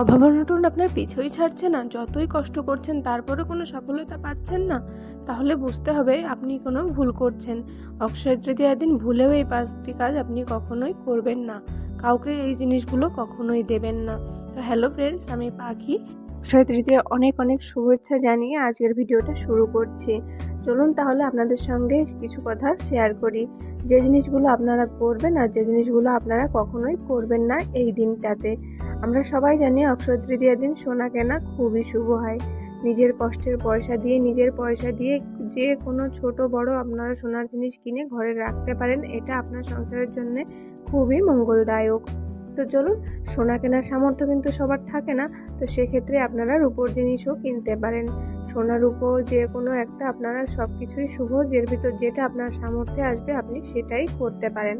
অভাবনটন আপনার পিছুই ছাড়ছে না, যতই কষ্ট করছেন তারপরে কোনো সফলতা পাচ্ছেন না, তাহলে বুঝতে হবে আপনি কোনো ভুল করছেন। অক্ষয় তৃতীয়ার দিন ভুলেও এই পাঁচটি কাজ আপনি কখনোই করবেন না, কাউকে এই জিনিসগুলো কখনোই দেবেন না। তো হ্যালো ফ্রেন্ডস আমি পাখি। অক্ষয় তৃতীয় অনেক অনেক শুভেচ্ছা জানিয়ে আজকের ভিডিওটা শুরু করছি। চলুন তাহলে আপনাদের সঙ্গে কিছু কথা শেয়ার করি। যে জিনিসগুলো আপনারা করবেন আর যে জিনিসগুলো আপনারা কখনোই করবেন না এই দিনটাতে। আমরা সবাই জানি অক্ষয় তৃতীয়ার দিন সোনা কেনা খুবই শুভ হয়। নিজের কষ্টের পয়সা দিয়ে, নিজের পয়সা দিয়ে যে কোনো ছোট বড় আপনারা সোনার জিনিস কিনে ঘরে রাখতে পারেন, এটা আপনার সংসারের জন্য খুবই মঙ্গলদায়ক। তো চলুন, সোনা কেনার সামর্থ্য কিন্তু সবার থাকে না, তো সেক্ষেত্রে আপনারা রূপোর জিনিসও কিনতে পারেন। সোনা, রূপো যে কোনো একটা আপনারা সব কিছুই শুভ, যের ভিতর যেটা আপনার সামর্থ্যে আসবে আপনি সেটাই করতে পারেন।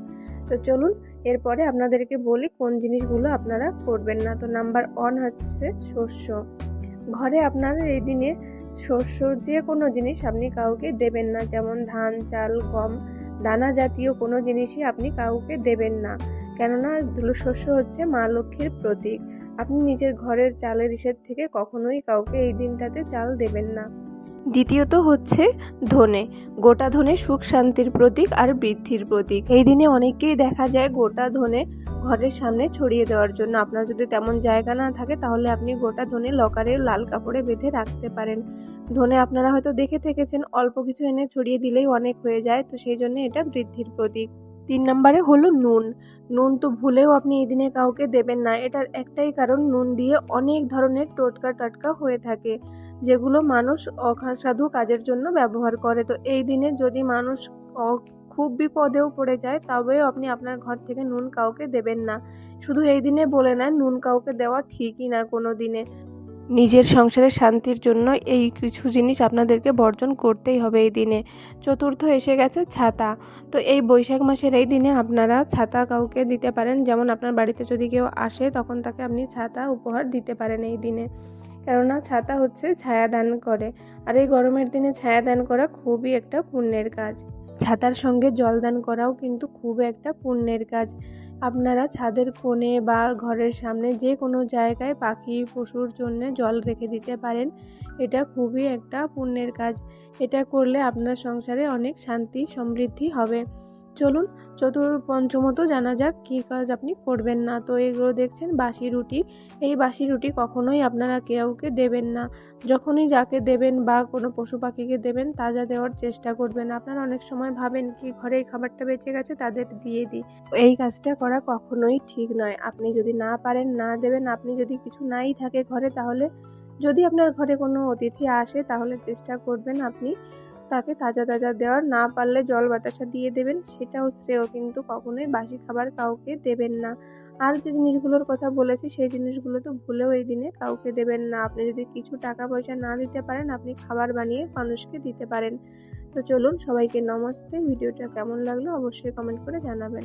তো চলুন, এরপরে আপনাদেরকে বলি কোন জিনিসগুলো আপনারা করবেন না। তো নাম্বার ওয়ান হচ্ছে শস্য। ঘরে আপনার এই দিনে শস্য যে কোনো জিনিস আপনি কাউকে দেবেন না, যেমন ধান, চাল, গম দানা জাতীয় কোনো জিনিসই আপনি কাউকে দেবেন না। কেননা শস্য হচ্ছে মা লক্ষ্মীর প্রতীক। আপনি নিজের ঘরের চালের হিসেব থেকে কখনোই কাউকে এই দিনটাতে চাল দেবেন না। দ্বিতীয়ত হচ্ছে ধনে। গোটা ধনে সুখ শান্তির প্রতীক আর বৃদ্ধির প্রতীক। এই দিনে অনেকেই দেখা যায় গোটা ধনে ঘরের সামনে ছড়িয়ে দেওয়ার জন্য। আপনার যদি তেমন জায়গা না থাকে, তাহলে আপনি গোটা ধনে লকারের লাল কাপড়ে বেঁধে রাখতে পারেন। ধনে আপনারা হয়তো দেখে থেকেছেন, অল্প কিছু এনে ছড়িয়ে দিলেই অনেক হয়ে যায়, তো সেই জন্য এটা বৃদ্ধির প্রতীক। তিন নম্বরে হলো নুন। নুন তো ভুলেও আপনি এই দিনে কাউকে দেবেন না। এটার একটাই কারণ, নুন দিয়ে অনেক ধরনের টোটকা টাটকা হয়ে থাকে, যেগুলো মানুষ অসাধু কাজের জন্য ব্যবহার করে। তো এই দিনে যদি মানুষ খুব বিপদেও পড়ে যায়, তবেও আপনি আপনার ঘর থেকে নুন কাউকে দেবেন না। শুধু এই দিনে বলে নেন, নুন কাউকে দেওয়া ঠিকই না কোনো দিনে। নিজের সংসারের শান্তির জন্য এই কিছু জিনিস আপনাদেরকে বর্জন করতেই হবে এই দিনে। চতুর্থ এসে গেছে ছাতা। তো এই বৈশাখ মাসের এই দিনে আপনারা ছাতা কাউকে দিতে পারেন, যেমন আপনার বাড়িতে যদি কেউ আসে, তখন তাকে আপনি ছাতা উপহার দিতে পারেন এই দিনে। কেননা ছাতা হচ্ছে ছায়া দান করে। আর এই গরমের দিনে ছায়া দান করা খুবই একটা পুণ্যের কাজ। ছাতার সঙ্গে জলদান করাও কিন্তু খুব একটা পুণ্যের কাজ। আপনারা ছাদের কোণে বা ঘরের সামনে যে কোনো জায়গায় পাখি, পশুর জন্য জল রেখে দিতে পারেন। এটা খুবই একটা পুণ্যের কাজ। এটা করলে আপনার সংসারে অনেক শান্তি, সমৃদ্ধি হবে। চলুন চতুর পঞ্চমত জানা যাক কী কাজ আপনি করবেন না। তো এগুলো দেখছেন বাসি রুটি। এই বাসি রুটি কখনোই আপনারা কেউকে দেবেন না। যখনই যাকে দেবেন বা কোনো পশু পাখিকে দেবেন, তাজা দেওয়ার চেষ্টা করবেন। আপনারা অনেক সময় ভাবেন কি ঘরে খাবারটা বেঁচে গেছে, তাদের দিয়ে দিই। এই কাজটা করা কখনোই ঠিক নয়। আপনি যদি না পারেন, না দেবেন, আপনি যদি কিছু নাই থাকে ঘরে, তাহলে যদি আপনার ঘরে কোনো অতিথি আসে, তাহলে চেষ্টা করবেন আপনি তাকে তাজা তাজা দেওয়ার না পারলে জল বাতাসা দিয়ে দেবেন, সেটাও শ্রেয়। কিন্তু কখনোই বাসি খাবার কাউকে দেবেন না। আর যে জিনিসগুলোর কথা বলেছি, সেই জিনিসগুলো তো ভুলেও এই দিনে কাউকে দেবেন না। আপনি যদি কিছু টাকা পয়সা না দিতে পারেন, আপনি খাবার বানিয়ে মানুষকে দিতে পারেন। তো চলুন সবাইকে নমস্তে। ভিডিওটা কেমন লাগল অবশ্যই কমেন্ট করে জানাবেন।